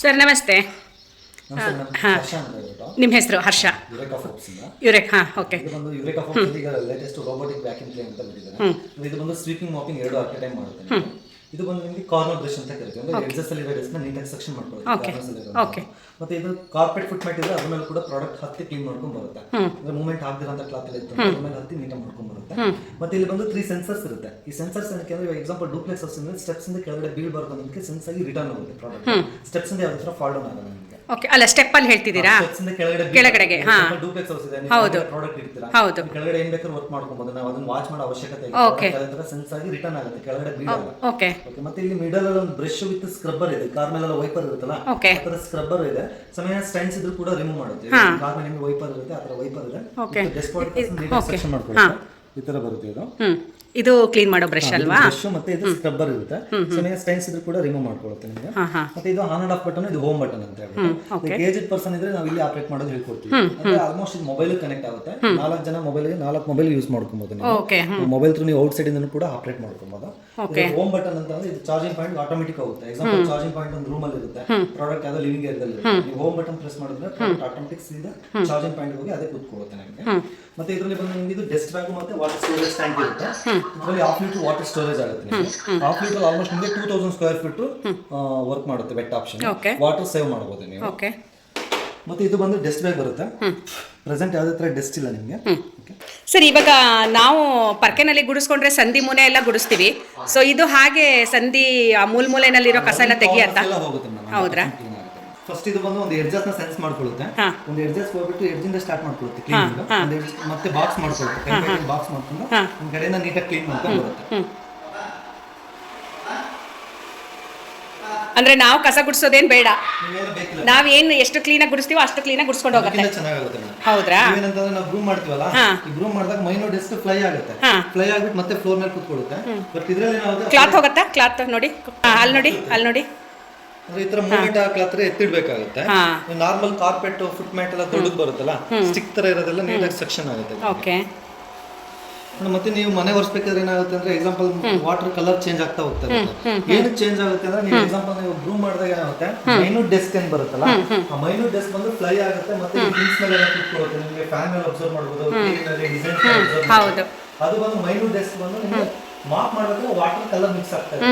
Sir ನಮಸ್ತೆ. ಹಾಂ ನಿಮ್ಮ ಹೆಸರು? ಹರ್ಷ. ಯುರೇಕಾ ಹಾಂ ಓಕೆ. ಬಂದು ಯುರೇಕಾ ಈಗ ಲೇಟೆಸ್ಟ್ ರೋಬೋಟಿಕ್ ವ್ಯಾಕ್ಯೂಮ್ ಕ್ಲೀನ್ ಅಂತ ಬಿಟ್ಟಿದ್ದಾರೆ ಇದು ಬಂದು ಸ್ವೀಪಿಂಗ್ ಮಾಪಿಂಗ್ ಎರಡು ಅಟ್ ಟೈಮ್ ಮಾಡುತ್ತೆ. ಇದು ಬಂದು ನಿಮಗೆ ಕಾರ್ನರ್ ಬ್ರಷ್ ಅಂತ ಕರಿತೀವಿ. ಅಂದ್ರೆ ಎಡ್ಜಸ್ ಅಲ್ಲಿ ನ ನೀಟಾಗಿ ಸೆಕ್ಷನ್. ಮತ್ತೆ ಇದು ಕಾರ್ಪೆಟ್ ಫುಟ್ ಮ್ಯಾಟ್ ಇದೆ ಅದ್ರ ಮೇಲೆ ಕೂಡ ಪ್ರಾಡಕ್ಟ್ ಹತ್ತಿ ಕ್ಲೀನ್ ಮಾಡ್ಕೊಂಡ್ ಬರುತ್ತೆ. ಅಂದ್ರೆ ಮೂವ್ಮೆಂಟ್ ಅಂತ ಕ್ಲಾತ್ ಅಲ್ಲಿ ಇತ್ತು ಅದ್ರ ಮೇಲೆ ಹತ್ತಿ ನೀಟಾಗಿ ಮಾಡ್ಕೊಂಡು ಬರುತ್ತೆ. ಮತ್ತೆ ಇಲ್ಲಿ ಬಂದು ತ್ರೀ ಸೆನ್ಸರ್ಸ್ ಇರುತ್ತೆ. ಈ ಸೆನ್ಸರ್ಸ್ ಏನಕ್ಕೆ ಅಂದ್ರೆ ಎಕ್ಸಾಂಪಲ್ ಡೂಪ್ಲೆಕ್ಸ್ ಅಂದ್ರೆ ಸ್ಟೆಪ್ಸ್ ಇಂದ ಕೆಳಗಡೆ ಬೀಳ್ಬಾರ್ದು ಅನ್ನೋದಕ್ಕೆ ಸೆನ್ಸ್ ಆಗಿ ರಿಟರ್ನ್ ಆಗುತ್ತೆ ಪ್ರಾಡಕ್ಟ್ ಸ್ಟೆಪ್ಸ್ ಇಂದ ಯಾವ್ದು ಫಾಲ್ಡ್ ಫಾಲ್ ಡೌನ್ ಆಗಲ್ಲ ಓಕೆ ಅಲ್ಲ ಸ್ಟೆಪ್ಪಲ್ಲಿ ಹೇಳ್ತಿದ್ದೀರಾ? ಹೇಳ್ತಿದೀರಾ ಇಂದ ಕೆಳಗಡೆ ಕೆಳಗಡೆಗೆ, ಹಾ. ಡೂಪ್ಲೆಕ್ಸ್ ಹೌಸ್ ಇದೆ ಹೌದು. ಪ್ರಾಡಕ್ಟ್ ಇರ್ತೀರಾ? ಹೌದು. ಕೆಳಗಡೆ ಏನ್ ಬೇಕಾದ್ರೂ ವರ್ಕ್ ಮಾಡ್ಕೊಬಹುದು ನಾವು ಅದನ್ನ ವಾಚ್ ಮಾಡೋ ಅವಶ್ಯಕತೆ ಇಲ್ಲ ಓಕೆ Product ಸೆನ್ಸ್ ಆಗಿ ರಿಟರ್ನ್ ಆಗುತ್ತೆ. ಕೆಳಗಡೆ ಬೀಳಲ್ಲ. ಓಕೆ ಓಕೆ ಮತ್ತೆ ಇಲ್ಲಿ ಮಿಡಲ್ ಅಲ್ಲಿ ಒಂದು ಬ್ರಷ್ ವಿತ್ ಸ್ಕ್ರಬ್ಬರ್ ಇದೆ. ಕಾರ್ ಮೇಲೆ ವೈಪರ್ ಇರುತ್ತಲ್ಲ? ಓಕೆ ಸ್ಕ್ರಬ್ಬರ್ ಇದೆ. ಸಮಯ ಸ್ಟೈನ್ಸ್ ಇದ್ರೂ ಕೂಡ ರಿಮೂವ್ ಮಾಡುತ್ತೆ. ಕಾರ್ ಮೇಲೆ ನಿಮಗೆ ವೈಪರ್ ಇರುತ್ತೆ ಆತರ ವೈಪರ್ ಇದೆ. ಓಕೆ ಡೆಸ್ಪಾಟ್ ಇದ್- ಸೆಕ್ಷನ್ ಮಾಡ್ಕೊಳ್ಳುತ್ತೆ ಈ ತರ ಬರುತ್ತೆ ಇದು. ಇದು ಕ್ಲೀನ್ ಮಾಡೋ ಬ್ರಷ್ ಅಲ್ವಾ? ಬ್ರಷ್ ಮತ್ತೆ ಇದು ಸ್ಕ್ರಬ್ಬರ್ ಇರುತ್ತೆ. ಸಮಯ ಸ್ಟೈನ್ಸ್ ಇದ್ರೆ ಕೂಡ ರಿಮೂವ್ ಮಾಡ್ಕೊಳ್ಳುತ್ತೆ ನಿಮಗೆ. ಮತ್ತೆ ಇದು ಆನ್ ಅಂಡ್ ಆಫ್ ಬಟನ್ ಇದು ಹೋಮ್ ಬಟನ್ ಅಂತ ಹೇಳ್ಬಿಟ್ಟು. ಏಜೆಡ್ ಪರ್ಸನ್ ಇದ್ರೆ ನಾವು ಇಲ್ಲಿ ಆಪರೇಟ್ ಮಾಡೋದು ಹೇಳ್ಕೊಡ್ತೀವಿ. ಅಂದ್ರೆ ಆಲ್ಮೋಸ್ಟ್ ಇದು ಮೊಬೈಲ್ ಕನೆಕ್ಟ್ ಆಗುತ್ತೆ. ನಾಲ್ಕು ಜನ ಮೊಬೈಲ್ ನಾಲ್ಕು ಮೊಬೈಲ್ ಯೂಸ್ ಮಾಡ್ಕೊಬಹುದು ನೀವು. ಮೊಬೈಲ್ ಥ್ರೂ ನೀವು ಔಟ್ ಸೈಡ್ ಇಂದ ಕೂಡ ಆಪರೇಟ್ ಮಾಡ್ಕೊಬಹುದು ಹೋಮ್ ಬಟನ್ ಅಂತ ಅಂದ್ರೆ ಇದು ಚಾರ್ಜಿಂಗ್ ಪಾಯಿಂಟ್ ಆಟೋಮೆಟಿಕ್ ಆಗುತ್ತೆ. ಎಕ್ಸಾಂಪಲ್ ಚಾರ್ಜಿಂಗ್ ಪಾಯಿಂಟ್ ಒಂದು ರೂಮ್ ಅಲ್ಲಿ ಇರುತ್ತೆ ಪ್ರಾಡಕ್ಟ್ ಯಾವ್ದೋ ಲಿವಿಂಗ್ ಏರಿಯಾದಲ್ಲಿ ನೀವು ಹೋಮ್ ಬಟನ್ ಪ್ರೆಸ್ ಮಾಡಿದ್ರೆ ಪ್ರಾಡಕ್ಟ್ ಆಟೋಮೆಟಿಕ್ ಸೀದಾ ಚಾರ್ಜಿಂಗ್ ಪಾಯಿಂಟ್ ಹೋಗಿ ಅದೇ ಕೂತ್ಕೊಳ್ಳುತ್ತೆ ನಿಮಗೆ. ಮತ್ತೆ ಇದರಲ್ಲಿ ಬಂದು ನಿಮಗೆ ಇದು ಡೆಸ್ಟ್ ಬ್ಯಾಗ್ ಮತ್ತೆ ವಾಟರ್ ಸ್ಟೋರೇಜ್ ಟ್ಯಾಂಕ್ ಇರುತ್ತೆ. ಇದರಲ್ಲಿ ಹಾಫ್ ಲೀಟರ್ ವಾಟರ್ ಸ್ಟೋರೇಜ್ ಆಗುತ್ತೆ ಹಾಫ್ ಲೀಟರ್ ಆಲ್ಮೋಸ್ಟ್ ನಿಮಗೆ two thousand square feet work ಮಾಡುತ್ತೆ ಬೆಟ್ ಆಪ್ಷನ್. ವಾಟರ್ ಸೇವ್ ಮಾಡಬಹುದು ನೀವು. ಓಕೆ ಮತ್ತೆ ಇದು ಬಂದು ಡೆಸ್ಟ್ ಬ್ಯಾಗ್ ಬರುತ್ತೆ. ಪ್ರೆಸೆಂಟ್ ಯಾವುದೇ ಥರ ಡೆಸ್ಟ್ ಇಲ್ಲ ನಿಮಗೆ. ಸರ್ ಇವಾಗ ನಾವು ಪರ್ಕೆನಲ್ಲಿ ಗುಡಿಸ್ಕೊಂಡ್ರೆ ಸಂಧಿ ಮೂಲೆ ಎಲ್ಲ ಗುಡಿಸ್ತೀವಿ. ಸೊ ಇದು ಹಾಗೆ ಸಂಧಿ ಆ ಮೂಲ್ ಮೂಲೆನಲ್ಲಿರೋ ಕಸ ಎಲ್ಲ ತೆಗಿಯತ್ತಾ? ಹೌದ್ರಾ? ಫಸ್ಟ್ ಇದು ಬಂದು ಒಂದು ಎಡ್ಜಸ್ನ ಸೆನ್ಸ್ ಮಾಡ್ಕೊಳ್ಳುತ್ತೆ. ಒಂದು ಎಡ್ಜಸ್ ಹೋಗ್ಬಿಟ್ಟು ಎಡ್ಜ್ ಇಂದ ಸ್ಟಾರ್ಟ್ ಮಾಡ್ಕೊಳ್ಳುತ್ತೆ ಕ್ಲೀನಿಂಗ್ ಒಂದು edge ಮತ್ತೆ ಬಾಕ್ಸ್ ಮಾಡ್ಕೊಳ್ಳುತ್ತೆ. ಬಾಕ್ಸ್ ಮಾಡ್ಕೊಂಡು ಒಂದು ಕಡೆಯಿಂದ ನೀಟಾಗಿ ಕ್ಲೀನ್ ಮಾಡ್ಕೊಂಡು ಬರುತ್ತೆ. ಅಂದ್ರೆ ನಾವು ಕಸ ಗುಡಿಸೋದೇನ್ ಬೇಡ. ನಾವ್ ಏನ್ ನಾವೇನು ಎಷ್ಟು ಕ್ಲೀನಾಗಿ ಗುಡಿಸ್ತೀವೋ ಅಷ್ಟು ಕ್ಲೀನಾಗಿ ಗುಡಿಸ್ಕೊಂಡು ಹೋಗುತ್ತೆ. ಹೌದ್ರಾ? ಏನಂತಂದ್ರೆ ನಾವು ಗ್ರೂಮ್ ಮಾಡ್ತೀವಲ್ಲ ಈ ಬ್ರೂಮ್ ಮಾಡಿದಾಗ ಮೈನೋ ಡೆಸ್ಕ್ ಫ್ಲೈ ಆಗುತ್ತೆ. ಫ್ಲೈ ಆಗ್ಬಿಟ್ಟು ಮತ್ತೆ ಫ್ಲೋರ್ ಮೇಲೆ ಕೂತ್ಕೊಳ್ಳುತ್ತೆ. ಬಟ್ ಇದ್ರಲ್ಲಿ ಏನಾಗುತ್ತೆ ಕ್ಲಾತ್ ಹೋಗುತ್ತಾ? ಕ್ಲಾತ್ ನೋಡಿ. ಅಲ್ಲಿ ನೋಡಿ ಅಲ್ಲಿ ನೋಡಿ. ಅಂದ್ರೆ ಈ ತರ ಮೂವ್ಮೆಂಟ್ ಹಾಕ್ಲತ್ರ ಎತ್ತಿಡ್ಬೇಕಾಗುತ್ತೆ. ನಾರ್ಮಲ್ ಕಾರ್ಪೆಟ್ ಫುಟ್ ಮ್ಯಾಟ್ ಎಲ್ಲ ದೊಡ್ಡದು ಬರುತ್ತಲ್ಲ ಸ್ಟಿಕ್ ತರ ಇರೋದೆಲ್ಲ ನೀಟಾಗಿ ಸೆಕ್ಷನ್ ಆಗುತ್ತೆ ಓಕೆ ಮತ್ತೆ ನೀವು ಮನೆ ಒರೆಸ್ಬೇಕಾದ್ರೆ ಏನಾಗುತ್ತೆ ಅಂದ್ರೆ ಎಕ್ಸಾಂಪಲ್ ವಾಟರ್ ಕಲರ್ ಚೇಂಜ್ ಆಗ್ತಾ ಹೋಗ್ತಾರೆ ಏನು ಚೇಂಜ್ ಆಗುತ್ತೆ ಅಂದ್ರೆ ನೀವು ಎಕ್ಸಾಂಪಲ್ ನೀವು ಬ್ರೂಮ್ ಮಾಡಿದಾಗ ಏನಾಗುತ್ತೆ ಮೈನ್ಯೂಟ್ ಡೆಸ್ಕ್ ಏನ್ ಬರುತ್ತಲ್ಲ ಆ ಮೈನ್ಯೂಟ್ ಡೆಸ್ಕ್ ಬಂದು ಫ್ಲೈ ಆಗುತ್ತೆ ಮತ್ತೆ ಥಿಂಗ್ಸ್ ಮೇಲೆ ಕೂತ್ಕೊಳ್ಳುತ್ತೆ ನಿಮಗೆ ಫ್ಯಾನ್ ಮೇಲೆ ಅಬ್ಸರ್ವ್ ಮಾಡಬಹುದು ಡಿಸೈನ್ ಅದು ಬಂದು ಮೈನ್ಯೂಟ್ ಡೆಸ್ಕ್ ಬಂದು ನಿಮಗೆ ಮಾಪ್ ಮಾಡಿದ್ರೆ ವಾಟರ್ ಕಲರ್ ಮಿಕ್ಸ್ ಆಗ್ತಾ ಇದೆ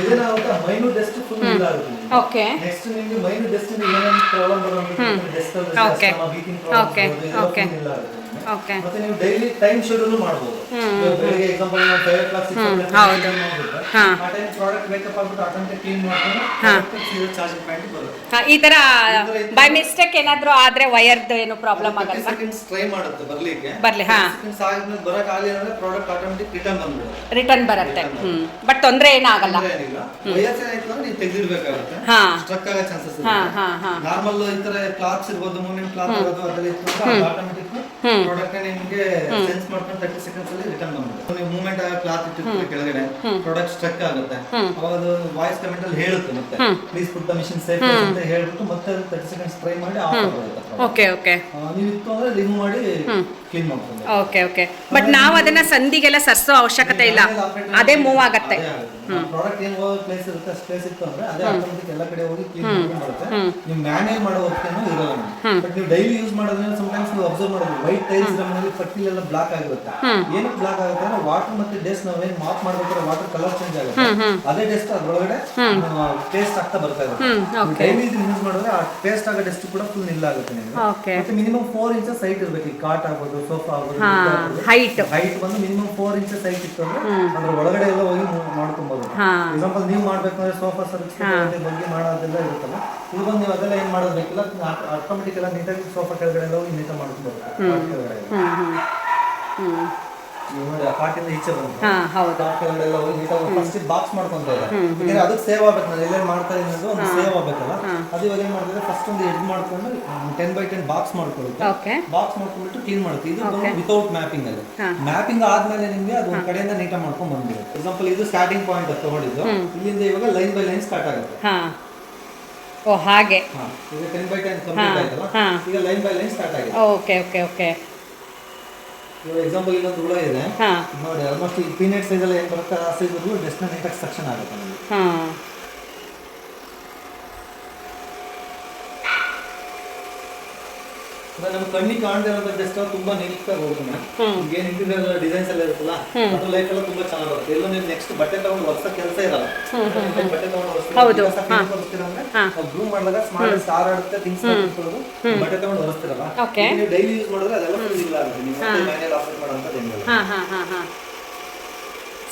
ಇದೇನಾಗುತ್ತೆ ಮೈನ್ಯೂಟ್ ಡೆಸ್ಕ್ ಫುಲ್ ಇದಾಗುತ್ತೆ ನಿಮ್ಗೆ. ಓಕೆ ನೆಕ್ಸ್ಟ್ ನಿಮ್ಗೆ ಮೈನ್ ಡೆಸ್ಕ್ ಏನೇನು ಪ್ರಾಬ್ಲಮ್ ಬರುವಂತ ಡೆಸ್ಕ್ Okay. ವೀಕಿಂಗ್ Okay. Okay. ಇಲ್ಲ ಆಗುತ್ತೆ ನಿಮ್ಗೆ. ಓಕೆ ಮತ್ತೆ ನೀವು ಡೈಲಿ ಟೈಮ್ ಶೆಡ್ಯೂಲ್ ಮಾಡಬಹುದು ಬೆಳಿಗ್ಗೆ ಎಕ್ಸಾಂಪಲ್ ನಾವು ಫೈವ್ ಓ ಕ್ಲಾಕ್. ಹಾ. ಆ ಟೈಮ್ ಪ್ರಾಡಕ್ಟ್ ಆಗ್ಬಿಟ್ಟು ಆಟೋಮೆಟಿಕ್ ಕ್ಲೀನ್ ಮಾಡ್ಕೊಂಡು ಸೀದಾ ಚಾರ್ಜಿಂಗ್ ಪಾಯಿಂಟ್ ಬರುತ್ತೆ. ಈ ತರ ಬೈ ಮಿಸ್ಟೇಕ್ ಏನಾದ್ರೂ ಆದ್ರೆ ವಯರ್ದು ಏನು ಪ್ರಾಬ್ಲಮ್ ಆಗಲ್ಲ ಟ್ರೈ ಮಾಡುತ್ತೆ ಬರ್ಲಿಕ್ಕೆ. ಬರ್ಲಿ ಹಾ. ಆದ್ಮೇಲೆ ಬರಕ್ ಆಗಲಿ ಅಂದ್ರೆ ಪ್ರಾಡಕ್ಟ್ ಆಟೋಮೆಟಿಕ್ ರಿಟರ್ನ್ ಬಂದ್ಬಿಡುತ್ತೆ. ರಿಟರ್ನ್ ಬರುತ್ತೆ. ಬಟ್ ತೊಂದರೆ ಏನಾಗಲ್ಲ ಆಗಲ್ಲ. ಏನಾಯ್ತು ಅಂದ್ರೆ ನೀವು ತೆಗೆದಿಡ್ಬೇಕಾಗುತ್ತೆ. ಸ್ಟ್ರಕ್ ಆಗೋ ಚಾನ್ಸಸ್ ಹಾ ಹಾ ಹಾ. ನಾರ್ಮಲ್ ಈ ತರ ಕ್ಲಾತ್ಸ್ ಇರ್ಬೋದು ಮೂವಿಂಗ್ ಕ್ಲಾತ್ ಇರೋದು ಅದರಲ್ಲಿ ಆಟೋಮೆಟಿಕ್ ಪ್ರಾಡಕ್ಟ್ ನಿಮಗೆ ಸೆನ್ಸ್ ಮಾಡ್ಕೊಂಡು ತರ್ಟಿ ಸೆಕೆಂಡ್ಸ್ ಅಲ್ಲಿ ರಿಟರ್ನ್ ಬಂದ್ಬಿಡುತ್ತೆ. ನೀವು ಮೂವ್ಮೆಂಟ್ ಆಗ ಕ್ಲಾತ್ ಇಟ್ಟಿರ್ತೀವಿ ಕೆಳಗಡೆ ಪ್ರಾಡಕ್ಟ್ ಸ್ಟ್ರಕ್ ಆಗುತ್ತೆ. ಅವಾಗ ಅದು ವಾಯ್ಸ್ ಕಮೆಂಟ್ ಅಲ್ಲಿ ಹೇಳುತ್ತೆ ಮತ್ತೆ. Please put the machine safe ಅಂತ ಹೇಳ್ಬಿಟ್ಟು ಮತ್ತೆ ತರ್ಟಿ ಸೆಕೆಂಡ್ಸ್ ಟ್ರೈ ಮಾಡಿ ಆಫ್ ಆಗುತ್ತೆ ಓಕೆ ಓಕೆ ನೀವು ಇತ್ತು ಅಂದ್ರೆ ರಿಮೂವ್ ಮಾಡಿ ಕ್ಲೀನ್ ಮಾಡ್ಕೊಂಡು ಓಕೆ ಓಕೆ ಬಟ್ ನಾವು ಅದನ್ನ ಸಂಧಿಗೆಲ್ಲ ಸರ್ಸೋ ಅವಶ್ಯಕತೆ ಇಲ್ಲ. ಅದೇ ಮೂವ್ ಆಗತ್ತೆ. ಪ್ರಾಡಕ್ಟ್ ಏನ್ ಹೋಗೋ ಪ್ಲೇಸ್ ಇರುತ್ತೆ ಸ್ಪೇಸ್ ಇತ್ತು ಅಂದ್ರೆ ಅದೇ ಆಟೋಮೆಟಿಕ್ ಎಲ್ಲ ಕಡೆ ಹೋಗಿ ಕ್ಲೀನ್ ಮಾಡ್ಕೊಂಡು ಬರುತ್ತೆ ನೀವು ಮ್ಯಾನೇಜ್ ಮಾಡೋ ವರ್ಕೇನು ಇರಲ್ಲ. ಬಟ್ ನೀವು ಡೈಲಿ ಯೂಸ್ ಮಾಡೋದ್ರಿಂದ ಸಮಟೈಮ್ಸ್ ನೀವು ಅಬ್ಸರ್ವ್ ಮಾಡೋದು ವೈಟ್ ಟೈಲ್ಸ್ ಪಟ್ಟಿಲ್ ಎಲ್ಲ ಬ್ಲಾಕ್ ಆಗಿರುತ್ತೆ. ಏನಕ್ಕೆ ಬ್ಲಾಕ್ ಆಗುತ್ತೆ ಅಂದ್ರೆ ವಾಟರ್ ಮತ್ತೆ ಡೇಸ್ ನಾವೇನ್ ಮಾಪ್ ಮಾಡ್ಬೇಕಾದ್ರೆ ವಾಟರ್ ಕಲರ್ ಚೇಂಜ್ ಆಗುತ್ತೆ. ಅದೇ ಡಸ್ಟ್ ಅದ್ರೊಳಗಡೆ ಟೇಸ್ಟ್ ಆಗ್ತಾ ಬರ್ತಾ ಇರುತ್ತೆ. ಡೈಲಿ ಯೂಸ್ ಮಾಡಿದ್ರೆ ಆ ಟೇಸ್ಟ್ ಆಗೋ ಡೆಸ್ಟ್ ಕೂಡ ಫುಲ್ ನಿಲ್ಲ ಆಗುತ್ತೆ ನಿಮಗೆ. ಮತ್ತೆ ಮಿನಿಮಮ್ ಫೋರ್ ಇಂಚಸ್ ಹೈಟ್ ಇರ್ಬೇಕು. ಈ ಕಾಟ್ ಆಗ್ಬೋದು ಸೋಫಾ ಆಗ್ಬೋದು ಹೈಟ್ ಹೈಟ್ ಬಂದು ಮಿನಿಮಮ್ ಫೋರ್ ಇಂಚಸ್ ಹೈಟ್ ಇತ್ತು ಅಂದ್ರೆ ಅದ್ರ ಒಳಗಡೆ ಎಲ್ಲ ಹೋಗಿ ಮಾಡ್ಕೊಬಹುದು ಎಕ್ಸಾಂಪಲ್ ನೀವು ಮಾಡ್ಬೇಕಂದ್ರೆ ಸೋಫಾ ಸರ್ವಿಸ್ ಬಗ್ಗೆ ಮಾಡೋದೆಲ್ಲ ಇರುತ್ತಲ್ಲ. ಇದು ಬಂದು ನೀವು ಅದೆಲ್ಲ ಏನ್ ಮಾಡೋದು ಬೇಕಿಲ್ಲ ಆಟೋಮೆಟಿಕ್ ಎಲ್ಲ ನೀಟಾಗಿ ಸೋಫಾ ಕೆಳಗಡೆ ಎಲ್ಲ ಹೋಗಿ ನೀಟಾಗಿ ಮಾಡ್ಕೊಬೋದು. ಕಾಟಿಂದ ಈಚೆ ಕೆಳಗಡೆ ಎಲ್ಲ ಹೋಗಿ ನೀಟಾಗಿ ಫಸ್ಟ್ ಬಾಕ್ಸ್ ಮಾಡ್ಕೊಂತ ಇದ್ದಾರೆ. ಯಾಕಂದ್ರೆ ಅದಕ್ಕೆ ಸೇವ್ ಆಗ್ಬೇಕು ನಾನು. ಎಲ್ಲೇನು ಮಾಡ್ತಾ ಇರೋದು ಅದು ಸೇವ್ ಆಗ್ಬೇಕಲ್ಲ. ಅದು ಇವಾಗ ಏನು ಮಾಡಿದ್ರೆ ಫಸ್ಟ್ ಒಂದು ಎಡ್ ಮಾಡ್ಕೊಂಡು ಟೆನ್ ಬೈ ಟೆನ್ ಬಾಕ್ಸ್ ಮಾಡ್ಕೊಳ್ಳುತ್ತೆ ಬಾಕ್ಸ್ ಮಾಡ್ಕೊಂಡ್ಬಿಟ್ಟು ಕ್ಲೀನ್ ಮಾಡುತ್ತೆ ಇದು ವಿತೌಟ್ ಮ್ಯಾಪಿಂಗ್ ಅಲ್ಲಿ. ಮ್ಯಾಪಿಂಗ್ ಆದ್ಮೇಲೆ ನಿಮಗೆ ಅದು ಒಂದ್ ಕಡೆಯಿಂದ ನೀಟಾಗಿ ಮಾಡ್ಕೊಂಡ್ ಬಂದ್ಬಿಡುತ್ತೆ. ಎಕ್ಸಾಂಪಲ್ ಇದು ಸ್ಟಾರ್ಟಿಂಗ್ ಪಾಯಿಂಟ್ ತಗೊಂಡಿದ್ದು. ಇಲ್ಲಿಂದ ಇವಾಗ ಲೈನ್ ಬೈ ಲೈನ್ ಸ್ಟಾರ್ಟ್ ಆಗುತ್ತೆ. ಓ ಹಾಗೆ. Okay okay okay. ಎಕ್ಸಾಂಪಲ್ ಇಲ್ಲೊಂದು ಹುಳ ಇದೆ. ಹಾ. ನೋಡಿ ಆಲ್ಮೋಸ್ಟ್ ಈ ಪೀನಟ್ ಸೈಜ್ ಅಲ್ಲಿ ಏನ್ ಬರುತ್ತೆ ಆ ಸೈಜ್ ಡೆಸ್ಟ್ನ ನೀಟಾಗಿ ಸೆಕ್ಷನ್ ಆಗುತ್ತೆ ಹಾ. ನಮ್ಮ ಕಣ್ಣಿಗೆ ಕಾಣದೇ ಇರೋ ಡೆಸ್ಟ್ ತುಂಬಾ ನೀಟಾಗಿ ಹೋಗುತ್ತೆ ಈಗ ಏನ್ ಇಂಟೀರಿಯರ್ ಡಿಸೈನ್ಸ್ ಎಲ್ಲ ಇರುತ್ತಲ್ಲ ಅದು ಲೈಫ್ ಎಲ್ಲ ತುಂಬಾ ಚೆನ್ನಾಗಿ ಬರುತ್ತೆ ಎಲ್ಲ ನೀವು ನೆಕ್ಸ್ಟ್ ಬಟ್ಟೆ ತಗೊಂಡು ವರ್ಷ ಕೆಲಸ ಇರಲ್ಲ. ಬಟ್ಟೆ ತಗೊಂಡು ಹೌದು. ಗ್ರೂಮ್ ಮಾಡಿದಾಗ ಸ್ಮಾರ್ಟ್ ಸ್ಟಾರ್ ಆಡುತ್ತೆ ಥಿಂಗ್ಸ್ ಬಟ್ಟೆ ತಗೊಂಡು ಹೊರಸ್ತಿರಲ್ಲ. ನೀವು ಡೈಲಿ ಯೂಸ್ ಮಾಡಿದ್ರೆ ಅದೆಲ್ಲ ಇಲ್ಲ ಆಗುತ್ತೆ. ನೀವು ಮ್ಯಾನೇಜ್ ಆಪರೇಟ್ ಮಾಡೋಂಥದ್ದು ಏನಿಲ್ಲ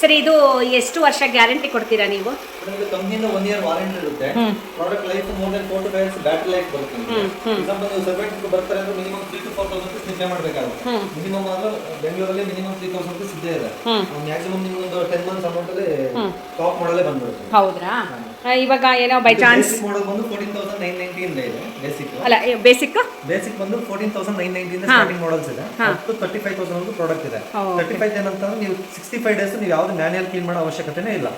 ಸರಿ ಇದು ಎಷ್ಟು ವರ್ಷ ಗ್ಯಾರಂಟಿ ಕೊಡ್ತೀರಾ ನೀವು? ನಿಮಗೆ ಕಂಪ್ನಿಯಿಂದ ಒನ್ ಇಯರ್ ವಾರಂಟಿ ಇರುತ್ತೆ. Product life more than four to five years battery life ಬರುತ್ತೆ ಎಕ್ಸಾಂಪಲ್ ನೀವು ಸರ್ವೆಂಟ್ ಬರ್ತಾರೆ ಅಂದ್ರೆ minimum three to four thousand pay ಮಾಡಬೇಕಾಗುತ್ತೆ. ಮಿನಿಮಮ್ ಆದ್ರೆ ಬೆಂಗಳೂರಲ್ಲಿ ಮಿನಿಮಮ್ ತ್ರೀ ತೌಸಂಡ್ ರುಪೀಸ್ ಇದೆ. ಮ್ಯಾಕ್ಸಿಮಮ್ ನಿಮ್ಗೆ ಒಂದು ಟೆನ್ ಮಂತ್ಸ್ ಅಮೌಂಟ್ ಅಲ್ಲಿ ಟಾಪ್ ಮಾಡಲೇ ಬಂದ್ಬಿಡುತ್ತೆ. ಹೌದ್ರಾ? ಇವಾಗ ಏನೋ ಬೈ ಚಾನ್ಸ್ ಮಾಡೋದು ಬಂದು ಫೋರ್ಟೀನ್ ತೌಸಂಡ್ ನೈನ್ ನೈಂಟಿ ಇಂದ ಇದೆ ಬೇಸಿಕ್ ಅಲ್ಲ ಬೇಸಿಕ್ ಬೇಸಿಕ್ ಬಂದು ಫೋರ್ಟೀನ್ ತೌಸಂಡ್ ನೈನ್ ಇಂದ ಸ್ಟಾರ್ಟಿಂಗ್ ಮಾಡಲ್ಸ್ ಇದೆ. ಮತ್ತು to thirty five thousand product ಇದೆ. ತರ್ಟಿ ಫೈವ್ ಏನಂತಂದ್ರೆ ನೀವು ಸಿಕ್ಸ್ಟಿ ಫೈವ್ ಡೇಸ್ ನೀವು ಯಾವ್ದು ಮ್ಯಾನ್ಯಲ್ ಕ್ಲೀನ್ ಮಾಡೋ ಅವಶ್ಯಕತೆನೇ ಇಲ್ಲ.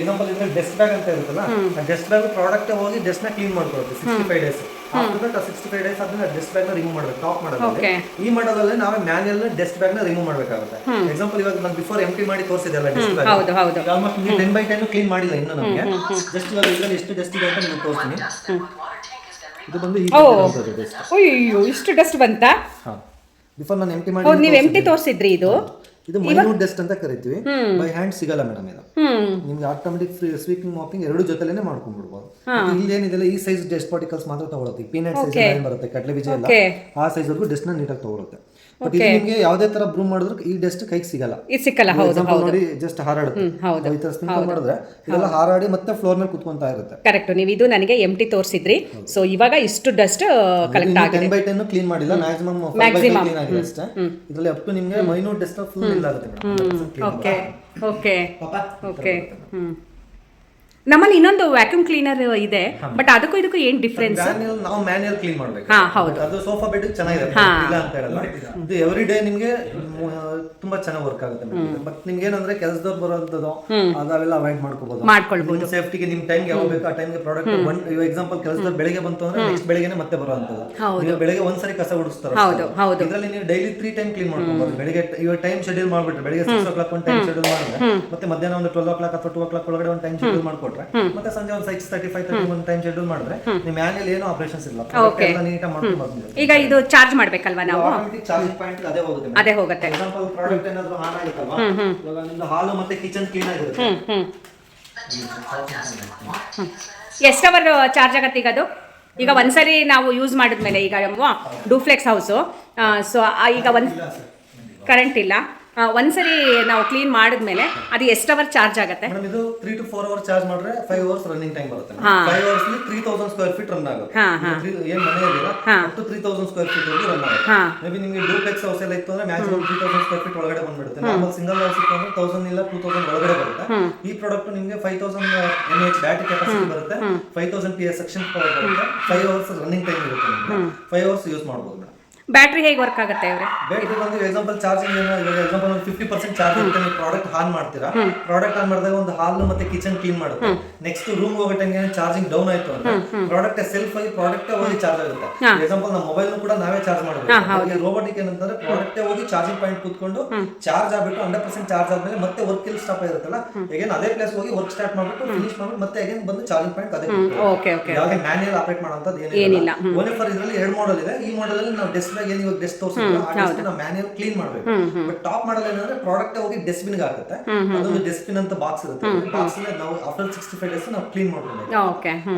ಎಕ್ಸಾಂಪಲ್ ಇದ್ರೆ ಡೆಸ್ಟ್ ಬ್ಯಾಗ್ ಅಂತ ಇರುತ್ತಲ್ಲ ಆ ಡೆಸ್ಟ್ ಬ್ಯಾಗ್ ಪ್ರಾಡಕ್ಟ್ ಹೋಗಿ ಡೆಸ್ಟ್ನ ಕ್ಲೀನ್ ಮಾಡ್ಕೊಳ್ತೀವಿ sixty five days after that sixty five days ಆದ್ಮೇಲೆ ಡೆಸ್ಟ್ ಬ್ಯಾಗ್ನ ರಿಮೂವ್ ಮಾಡಬೇಕು ಟಾಪ್ ಮಾಡೋದ್ರಲ್ಲಿ. ಈ ಮಾಡೋದ್ರಲ್ಲಿ ನಾವೇ ಮ್ಯಾನ್ಯಲ್ ಡೆಸ್ಟ್ ಬ್ಯಾಗ್ನ ರಿಮೂವ್ ಮಾಡಬೇಕಾಗುತ್ತೆ. ಎಕ್ಸಾಂಪಲ್ ಇವಾಗ ನಾನು ಬಿಫೋರ್ ಎಂಟಿ ಮಾಡಿ ತೋರಿಸಿದೆಲ್ಲ ಡೆಸ್ಟ್ ಬ್ಯಾಗ್ ಆಲ್ಮೋಸ್ಟ್ ನೀವು ಟೆನ್ ಬೈ ಟೆನ್ ಕ್ಲೀನ್ ಮಾಡಿಲ್ಲ ಇನ್ನು ನಮಗೆ. ಜಸ್ಟ್ ಇವಾಗ ಇದರಲ್ಲಿ ಎಷ್ಟು ಡೆಸ್ಟ್ ಇದೆ ಅಂತ ನಿಮ್ಗೆ ತೋರಿಸ್ತೀನಿ. ಇದು ಬಂದು ಡೆಸ್ಟ್ ಅಯ್ಯೋ ಇಷ್ಟು ಡಸ್ಟ್ ಬಂತಾ? ಬಿಫೋರ್ ನಾನು ಎಂಟಿ ಮಾಡಿದ್ವಿ ಮಾಡಿ ನೀವು ಎಂಟಿ ತೋರಿಸಿದ್ರಿ ಇದು? ಇದು ಮೈನ್ಯೂಟ್ ಡಸ್ಟ್ ಅಂತ ಕರಿತೀವಿ. ಬೈ ಹ್ಯಾಂಡ್ ಸಿಗಲ್ಲ ಮೇಡಮ್ ಇದು. ನಿಮ್ಗೆ ಆಟೋಮೆಟಿಕ್ ಸ್ವೀಪಿಂಗ್ ಮಾಪಿಂಗ್ ಎರಡು ಜೊತೆಲೇನೆ ಮಾಡ್ಕೊಂಡ್ಬಿಡ್ಬೋದು. ಇಲ್ಲಿ ಏನಿದೆ ಈ ಸೈಜ್ ಡಸ್ಟ್ ಪಾರ್ಟಿಕಲ್ಸ್ ಮಾತ್ರ ತಗೊಳುತ್ತೆ ಪೀನಟ್ ಸೈಜ್ ಏನ್ ಬರುತ್ತೆ? ಕಡಲೆ ಬೀಜ ಎಲ್ಲ. ಆ ಸೈಜ್ ವರ್ಗೂ ಡೆಸ್ಟ್ನ ನೀಟಾಗಿ ತಗೊಳುತ್ತೆ. ಬಟ್ ಇದು ನಿಮಗೆ ಯಾವುದೇ ತರ ಬ್ರೂಮ್ ಮಾಡಿದ್ರು ಈ ಡಸ್ಟ್ ಕೈಗೆ ಸಿಗಲ್ಲ. ಇದು ಸಿಕ್ಕಲ್ಲ ಹೌದು ಎಕ್ಸಾಂಪಲ್ ನೋಡಿ ಜಸ್ಟ್ ಹಾರಾಡುತ್ತೆ. ಹೌದು. ಈ ತರ ಸ್ಪ್ರಿಂಕಲ್ ಮಾಡಿದ್ರೆ ಇದೆಲ್ಲ ಹಾರಾಡಿ ಮತ್ತೆ ಫ್ಲೋರ್ ಮೇಲೆ ಕುತ್ಕೊಂತಾ ಇರುತ್ತೆ. ಕರೆಕ್ಟ್ ನೀವು ಇದು ನನಗೆ ಎಂಟಿ ತೋರಿಸಿದ್ರಿ. ಸೊ ಇವಾಗ ಇಷ್ಟು ಡಸ್ಟ್ ಕಲೆಕ್ಟ್ ಆಗಿದೆ. ಟೆನ್ ಬೈ ಟೆನ್ ಕ್ಲೀನ್ ಮಾಡಿಲ್ಲ. Maximum Maximum. ಕ್ಲೀನ್ ಆಗಿದೆ ಅಷ್ಟೇ. ಇದರಲ್ಲಿ ಅಪ್ ಟು ನಿಮಗೆ ಮೈನ್ಯೂಟ್ ಡಸ್ಟ್ ಫುಲ್ ಇಲ್ಲ ಆಗುತ್ತೆ ಓಕೆ ಓಕೆ ಓಕೆ ಹ್ಮ್. ನಮ್ಮಲ್ಲಿ ಇನ್ನೊಂದು ವ್ಯಾಕ್ಯೂಮ್ ಕ್ಲೀನರ್ ಇದೆ ಬಟ್ ಅದಕ್ಕೂ ಇದಕ್ಕೂ ಏನ್ ಡಿಫ್ರೆನ್ಸ್ ಮ್ಯಾನ್ಯಲ್ ನಾವು ಮ್ಯಾನ್ಯಲ್ ಕ್ಲೀನ್ ಮಾಡ್ಬೇಕು. ಹಾ, ಹೌದು. ಅದು ಸೋಫಾ ಬೆಡ್ ಚೆನ್ನಾಗಿದೆ ಇಲ್ಲ ಅಂತ ಹೇಳಲ್ಲ. ಇದು ಎವ್ರಿ ಡೇ ನಿಮ್ಗೆ ಮ್, ತುಂಬಾ ಚೆನ್ನಾಗಿ ವರ್ಕ್ ಆಗುತ್ತೆ ಬಟ್ ನಿಮ್ಗೆ ಏನಂದ್ರೆ ಕೆಲಸದವ್ರು ಬರೋಂಥದ್ದು ಅದಾವೆಲ್ಲ ಅವಾಯ್ಡ್ ಮಾಡ್ಕೋಬಹುದು ಮಾಡ್ಕೊಳ್ಬೋದು. ಸೇಫ್ಟಿಗೆ ನಿಮ್ ಟೈಮ್ಗೆ ಯಾವಾಗ ಬೇಕು ಆ ಟೈಮ್ಗೆ ಪ್ರಾಡಕ್ಟ್ ಇವಾಗ ಎಕ್ಸಾಂಪಲ್ ಕೆಲಸದವ್ರು ಬೆಳಿಗ್ಗೆ ಬಂತು ಅಂದ್ರೆ ನೆಕ್ಸ್ಟ್ ಬೆಳಿಗ್ಗೆ ಮತ್ತೆ ಬರುವಂತದ್ದು ನೀವು ಬೆಳಿಗ್ಗೆ ಒಂದ್ಸರಿ ಕಸ ಗುಡಿಸ್ತಾರೆ ಹೌದು ಹೌದು. ಇದರಲ್ಲಿ ನೀವು ಡೈಲಿ ತ್ರೀ ಟೈಮ್ ಕ್ಲೀನ್ ಮಾಡ್ಕೊಬಹುದು ಬೆಳಿಗ್ಗೆ ಇವಾಗ ಟೈಮ್ ಶೆಡ್ಯೂಲ್ ಮಾಡ್ಬಿಟ್ರೆ ಬೆಳಿಗ್ಗೆ ಸಿಕ್ಸ್ ಓ ಕ್ಲಾಕ್ ಒಂದು ಟೈಮ್ ಶೆಡ್ಯೂಲ್ ಮಾಡಿದ್ರೆ ಮತ್ತೆ ಮಧ್ಯಾಹ್ನ ಒಂದು ಟ್ವೆಲ್ ಓ ಕ್ಲಾಕ್ ಅಥವಾ ಟೂ ಓ ಕ್ಲಾಕ್ ಒಳಗಡೆ ಒಂದು ಟೈಮ್ ಶೆಡ್ಯೂಲ್ ಮಾಡ್ಕೊಟ್ರೆ ಮತ್ತೆ ಸಂಜೆ ಒಂದು ಸಿಕ್ಸ್ ತರ್ಟಿ ಫೈವ್ ತರ್ಟಿ ಒಂದು ಟೈಮ್ ಶೆಡ್ಯೂಲ್ ಮಾಡಿದ್ರೆ ನಿಮ್ಮ ಮ್ಯಾನ್ಯಲ್ ಏನು ಆಪರೇಷನ್ಸ್ ಇಲ್ಲ. ಓಕೆ ನೀಟಾಗಿ ಮಾಡ್ಕೊಂಡು ಬರ್ತೀವಿ ಈಗ ಇದು ಚಾರ್ಜ್ ಮಾಡ್ಬೇಕಲ್ವಾ ನಾವು? ಚಾರ್ಜಿಂಗ್ ಪಾಯಿಂಟ್ ಅದೇ ಹೋಗುತ್ತೆ ಅದೇ ಹೋಗುತ್ತೆ. ಎಕ್ಸಾಂಪಲ್ ಪ್ರಾಡಕ್ಟ್ ಏನಾದರೂ ಹಾನ್ ಆಗಿತ್ತಲ್ವಾ? ಇವಾಗ ನಿಮ್ದು ಹಾಲು ಮತ್ತೆ ಕಿಚನ್ ಕ್ಲೀನ್ ಆಗಿರುತ್ತೆ. ಎಷ್ಟು ಅವರ್ ಚಾರ್ಜ್ ಆಗತ್ತೆ ಈಗ ಅದು. ಈಗ ಒಂದ್ಸರಿ ನಾವು ಯೂಸ್ ಮಾಡಿದ್ಮೇಲೆ ಈಗ ಡೂಫ್ಲೆಕ್ಸ್ ಹೌಸು ಸೊ ಈಗ ಒಂದು ಕರೆಂಟ್ ಇಲ್ಲ. ಒಂದ್ಸರಿ ನಾವು ಕ್ಲೀನ್ ಮಾಡಿದ್ಮೇಲೆ ಅದು ಎಷ್ಟು ಅವರ್ ಚಾರ್ಜ್ ಆಗುತ್ತೆ? ಮೇಡಮ್ ಇದು three to four hour charge ಮಾಡಿದ್ರೆ ಫೈವ್ ಅವರ್ಸ್ ರನ್ನಿಂಗ್ ಟೈಮ್ ಬರುತ್ತೆ. Five hours three thousand square feet run ಆಗುತ್ತೆ. ಏನ್ ಮನೆ ಇದೆಯಲ್ಲ ಹಾ. Up to three thousand square feet ವರೆಗೂ ರನ್ ಆಗುತ್ತೆ. ಮೇಬಿ ಮೇ ಬಿ ನಿಮಗೆ ಡೂಪ್ಲೆಕ್ಸ್ ಹೌಸ್ ಎಲ್ಲ ಇತ್ತು ಅಂದ್ರೆ maximum three thousand square feet ಒಳಗಡೆ ಬಂದ್ಬಿಡುತ್ತೆ. ನಾರ್ಮಲ್ ಸಿಂಗಲ್ ಹೌಸ್ ಇತ್ತು ಅಂದ್ರೆ ತೌಸಂಡ್ ಇಲ್ಲ ಟೂ ತೌಸಂಡ್ ಒಳಗಡೆ ಬರುತ್ತೆ. ಈ ಪ್ರಾಡಕ್ಟ್ ನಿಮಗೆ five thousand M H battery capacity ಬರುತ್ತೆ. Five thousand P S section ಬರುತ್ತೆ. ಫೈವ್ ಅವರ್ಸ್ ರನ್ನಿಂಗ್ ಟೈಮ್ ಇರುತ್ತೆ ನಿಮಗೆ. ಫೈವ್ ಅವರ್ಸ್ ಯೂಸ್ ಮಾಡಬಹುದು ಮೇಡಮ್ ಬ್ಯಾಟ್ರಿ ಹೇಗೆ ವರ್ಕ್ ಆಗುತ್ತೆ ಅವ್ರೆ ಬ್ಯಾಟ್ರಿ ಬಂದು ಎಕ್ಸಾಂಪಲ್ ಚಾರ್ಜಿಂಗ್ ಇವಾಗ ಎಕ್ಸಾಂಪಲ್ ಒಂದು ಫಿಫ್ಟಿ ಪರ್ಸೆಂಟ್ ಚಾರ್ಜ್ ಇರುತ್ತೆ ನೀವು ಪ್ರಾಡಕ್ಟ್ ಆನ್ ಮಾಡ್ತೀರಾ? ಪ್ರಾಡಕ್ಟ್ ಆನ್ ಮಾಡಿದಾಗ ಒಂದು ಹಾಲ್ ಮತ್ತೆ ಕಿಚನ್ ಕ್ಲೀನ್ ಮಾಡುತ್ತೆ. ನೆಕ್ಸ್ಟ್ ರೂಮ್ ಹೋಗೋ ಚಾರ್ಜಿಂಗ್ ಡೌನ್ ಆಯ್ತು ಅಂದ್ರೆ ಪ್ರಾಡಕ್ಟ್ ಸೆಲ್ಫ್ ಆಗಿ ಪ್ರಾಡಕ್ಟ್ ಹೋಗಿ ಚಾರ್ಜ್ ಆಗುತ್ತೆ. ಎಕ್ಸಾಂಪಲ್ ನಮ್ಮ ಮೊಬೈಲ್ ಕೂಡ ನಾವೇ ಚಾರ್ಜ್ ಮಾಡಬೇಕು. ರೋಬೋಟಿಕ್ ಏನಂತಂದ್ರೆ ಪ್ರಾಡಕ್ಟ್ ಹೋಗಿ ಚಾರ್ಜಿಂಗ್ ಪಾಯಿಂಟ್ ಕೂತ್ಕೊಂಡು ಚಾರ್ಜ್ ಆಗ್ಬಿಟ್ಟು ಹಂಡ್ರೆಡ್ ಪರ್ಸೆಂಟ್ ಚಾರ್ಜ್ ಆದ್ಮೇಲೆ ಮತ್ತೆ ವರ್ಕ್ ಇಲ್ಲಿ ಸ್ಟಾಪ್ ಆಗಿರುತ್ತಲ್ಲ ಏನ್ ಅದೇ ಪ್ಲೇಸ್ ಹೋಗಿ ವರ್ಕ್ ಸ್ಟಾರ್ಟ್ ಮಾಡ್ಬಿಟ್ಟು ಫಿನಿಶ್ ಮಾಡ್ಬಿಟ್ಟು ಮತ್ತೆ ಅಗೇನ್ ಬಂದು ಚಾರ್ಜಿಂಗ್ ಪಾಯಿಂಟ್ ಅದೇ ಓಕೆ ಓಕೆ ಯಾವುದೇ ಮ್ಯಾನ್ಯಲ್ ಆಪರೇಟ್ ಮಾಡುವಂತದ್ದು ಏನಿಲ್ಲ. ಓನ್ಲಿ ಫಾರ್ ಇದರಲ್ಲಿ ಎರಡು ಮಾಡಲ್ ಇದೆ. ಈ ಮಾಡಲ್ ಅಲ್ಲಿ ನಾವು ಡೆಸ್ಟ್ ಬ್ಯಾಗ್ ಏನು ಇವಾಗ ಡೆಸ್ಟ್ ತೋರಿಸಿದ್ರು ಆ ಡೆಸ್ಟ್ ನಾವು ಮ್ಯಾನ್ಯಲ್ ಕ್ಲೀನ್ ಮಾಡಬೇಕು. ಬಟ್ ಟಾಪ್ ಮಾಡಲ್ ಏನಂದ್ರೆ ಪ್ರಾಡಕ್ಟ್ ಹೋಗಿ ಡಸ್ಟ್ಬಿನ್ ಆಗುತ್ತೆ ಅದೊಂದು ಡಸ್ಟ್ಬಿನ್ ಅಂತ ಬಾಕ್ಸ್ ಇರುತ್ತೆ. ಬಾಕ್ಸ್ ನಾವು ಆಫ್ಟರ್ ಸಿಕ್ಸ್ಟಿ ಫೈವ್ ಡೇಸ್ ನಾವು ಕ್ಲೀನ್ ಮಾಡ್ಕೊಂಡು